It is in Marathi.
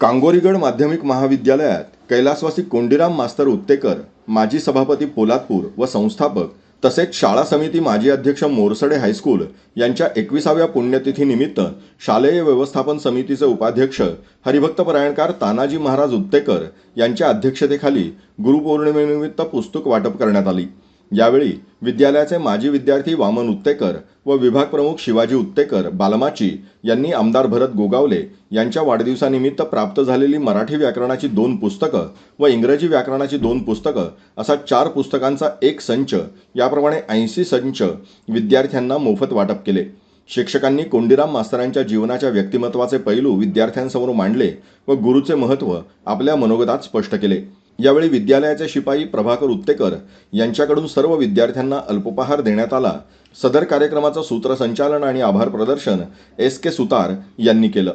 कांगोरीगड माध्यमिक महाविद्यालयात कैलासवासी कोंडीराम मास्तर उत्तेकर माजी सभापती पोलादपूर व संस्थापक तसेच शाळा समिती माजी अध्यक्ष मोरसडे हायस्कूल यांच्या एकविसाव्या पुण्यतिथीनिमित्त शालेय व्यवस्थापन समितीचे उपाध्यक्ष हरिभक्तपरायणकार तानाजी महाराज उत्तेकर यांच्या अध्यक्षतेखाली गुरुपौर्णिमेनिमित्त पुस्तक वाटप करण्यात आली. यावेळी विद्यालयाचे माजी विद्यार्थी वामन उत्तेकर व विभाग प्रमुख शिवाजी उत्तेकर बालमाची यांनी आमदार भरत गोगावले यांच्या वाढदिवसानिमित्त प्राप्त झालेली मराठी व्याकरणाची दोन पुस्तकं व इंग्रजी व्याकरणाची दोन पुस्तकं असा चार पुस्तकांचा एक संच याप्रमाणे ऐंशी संच विद्यार्थ्यांना मोफत वाटप केले. शिक्षकांनी कोंडीराम मास्तरांच्या जीवनाच्या व्यक्तिमत्वाचे पैलू विद्यार्थ्यांसमोर मांडले व गुरुचे महत्त्व आपल्या मनोगतात स्पष्ट केले. यावेळी विद्यालयाचे शिपाई प्रभाकर उत्तेकर यांच्याकडून सर्व विद्यार्थ्यांना अल्पोपहार देण्यात आला. सदर कार्यक्रमाचं सूत्रसंचालन आणि आभार प्रदर्शन एस के सुतार यांनी केलं.